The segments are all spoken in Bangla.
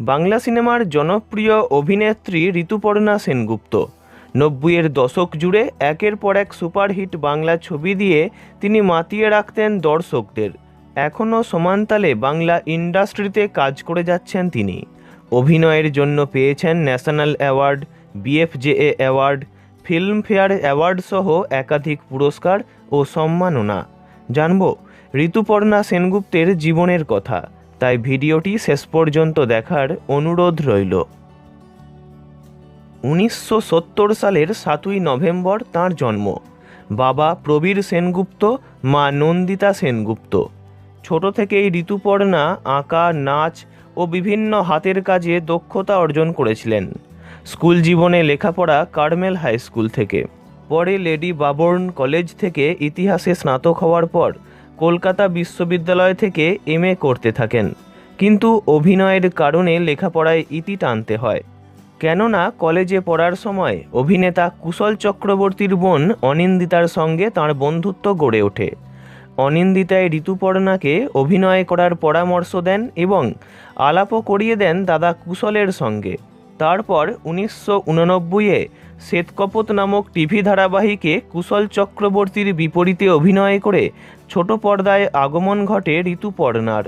বাংলা সিনেমার জনপ্রিয় অভিনেত্রী ঋতুপর্ণা সেনগুপ্ত। নব্বইয়ের দশক জুড়ে একের পর এক সুপারহিট বাংলা ছবি দিয়ে তিনি মাতিয়ে রাখতেন দর্শকদের। এখনও সমানতালে বাংলা ইন্ডাস্ট্রিতে কাজ করে যাচ্ছেন তিনি। অভিনয়ের জন্য পেয়েছেন national award, BFJA award, Filmfare award সহ একাধিক পুরস্কার ও সম্মাননা। জানব, ঋতুপর্ণা সেনগুপ্তের জীবনের কথা। তাই ভিডিওটি শেষ পর্যন্ত দেখার অনুরোধ রইল। উনিশশো সত্তর সালের সাতই নভেম্বর তাঁর জন্ম। বাবা প্রবীর সেনগুপ্ত, মা নন্দিতা সেনগুপ্ত। ছোট থেকেই ঋতুপর্ণা, আঁকা, নাচ ও বিভিন্ন হাতের কাজে দক্ষতা অর্জন করেছিলেন। স্কুল জীবনে লেখাপড়া কার্মেল হাই স্কুল থেকে। পরে লেডি বাবর্ন কলেজ থেকে ইতিহাসে স্নাতক হওয়ার পর কলকাতা বিশ্ববিদ্যালয় থেকে এমএ করতে থাকেন। কিন্তু অভিনয়ের কারণে লেখাপড়ায় ইতি টানতে হয়। কেননা কলেজে পড়ার সময় অভিনেতা কুশল চক্রবর্তীর বোন অনিন্দিতার সঙ্গে তার বন্ধুত্ব গড়ে ওঠে। অনিন্দিতায় ঋতুপর্ণাকে অভিনয় করার পরামর্শ দেন এবং আলাপও করিয়ে দেন দাদা কুশলের সঙ্গে। তারপর উনিশশো উননব্বইয়ে শ্বেতকপত নামক টিভি ধারাবাহিকে কুশল চক্রবর্তীর বিপরীতে অভিনয় করে ছোট পর্দায় আগমন ঘটে ঋতুপর্ণার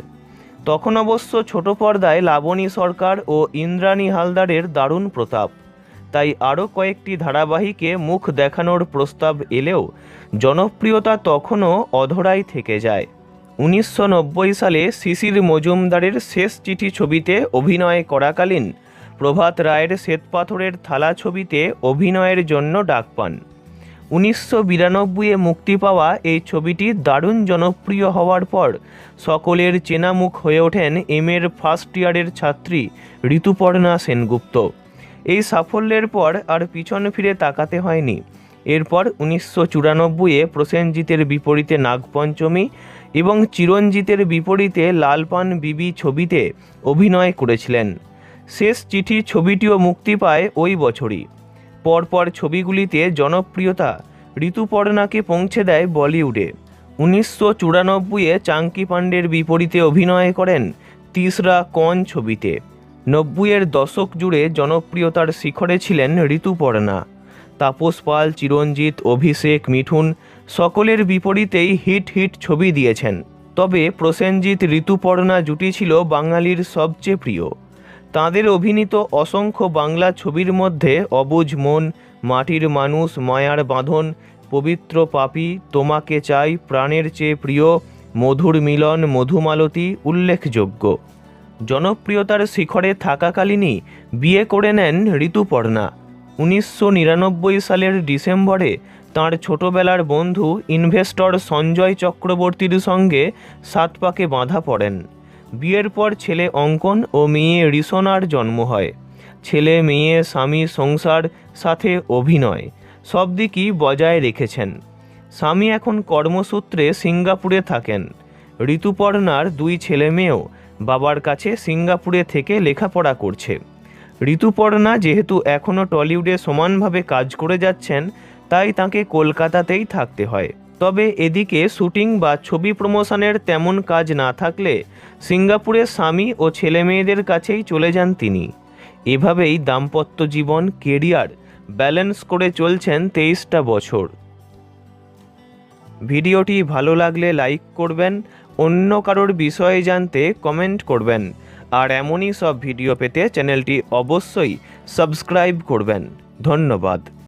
তখন অবশ্য ছোট পর্দায় লাবণী সরকার ও ইন্দ্রাণী হালদারের দারুণ প্রতাপ। তাই আরও কয়েকটি ধারাবাহিকে মুখ দেখানোর প্রস্তাব এলেও জনপ্রিয়তা তখনও অধরাই থেকে যায়। উনিশশো নব্বই সালে শিশির মজুমদারের শেষ চিঠি ছবিতে অভিনয় করাকালীন প্রভাত রায়ের শ্বেতপাথরের থালা ছবিতে অভিনয়ের জন্য ডাক পান। উনিশশো বিরানব্বইয়ে মুক্তি পাওয়া এই ছবিটি দারুণ জনপ্রিয় হওয়ার পর সকলের চেনা মুখ হয়ে ওঠেন এম এর ফার্স্ট ইয়ারের ছাত্রী ঋতুপর্ণা সেনগুপ্ত। এই সাফল্যের পর আর পিছন ফিরে তাকাতে হয়নি। এরপর উনিশশো চুরানব্বইয়ে প্রসেনজিতের বিপরীতে নাগপঞ্চমী এবং চিরঞ্জিতের বিপরীতে লালপান বিবি ছবিতে অভিনয় করেছিলেন। শেষ চিঠি ছবিটিও মুক্তি পায় ওই বছরই। পরপর ছবিগুলিতে জনপ্রিয়তা ঋতুপর্ণাকে পৌঁছে দেয় বলিউডে। উনিশশো চুরানব্বইয়ে চাঙ্কি পাণ্ডের বিপরীতে অভিনয় করেন তিসরা কন ছবিতে। নব্বইয়ের দশক জুড়ে জনপ্রিয়তার শিখরে ছিলেন ঋতুপর্ণা তাপস পাল, চিরঞ্জিত, অভিষেক, মিঠুন সকলের বিপরীতেই হিট হিট ছবি দিয়েছেন। তবে প্রসেনজিৎ ঋতুপর্ণা জুটি ছিল বাঙালির সবচেয়ে প্রিয়। তাঁদের অভিনীত অসংখ্য বাংলা ছবির মধ্যে অবুঝ মন, মাটির মানুষ, মায়ার বাঁধন, পবিত্র পাপী, তোমাকে চাই, প্রাণের চেয়ে প্রিয়, মধুর মিলন, মধুমালতী উল্লেখযোগ্য। জনপ্রিয়তার শিখরে থাকাকালীনই বিয়ে করে নেন ঋতুপর্ণা। উনিশশো নিরানব্বই সালের ডিসেম্বরে তাঁর ছোটবেলার বন্ধু ইনভেস্টর সঞ্জয় চক্রবর্তীর সঙ্গে সাত পাকে বাঁধা পড়েন। বিয়ের পর ছেলে অঙ্কন ও মেয়ে রিসোনার জন্ম হয়। ছেলে, মেয়ে, স্বামী, সংসার, সাথে অভিনয়, সব দিকই বজায় রেখেছেন। স্বামী এখন কর্মসূত্রে সিঙ্গাপুরে থাকেন। ঋতুপর্ণার দুই ছেলে মেয়েও বাবার কাছে সিঙ্গাপুরে থেকে লেখাপড়া করছে। ঋতুপর্ণা যেহেতু এখনও টলিউডে সমানভাবে কাজ করে যাচ্ছেন, তাই তাকে কলকাতাতেই থাকতে হয়। তবে এদিকে শুটিং বা ছবি প্রমোশনের তেমন কাজ না থাকলে সিঙ্গাপুরে স্বামী ও ছেলে মেয়েদের কাছেই চলে যান তিনি। এভাবেই দাম্পত্য জীবন, কেরিয়ার ব্যালেন্স করে চলছেন তেইশটা বছর। ভিডিওটি ভালো লাগলে লাইক করবেন, অন্য কারোর বিষয়ে জানতে কমেন্ট করবেন, আর এমনই সব ভিডিও পেতে চ্যানেলটি অবশ্যই সাবস্ক্রাইব করবেন। ধন্যবাদ।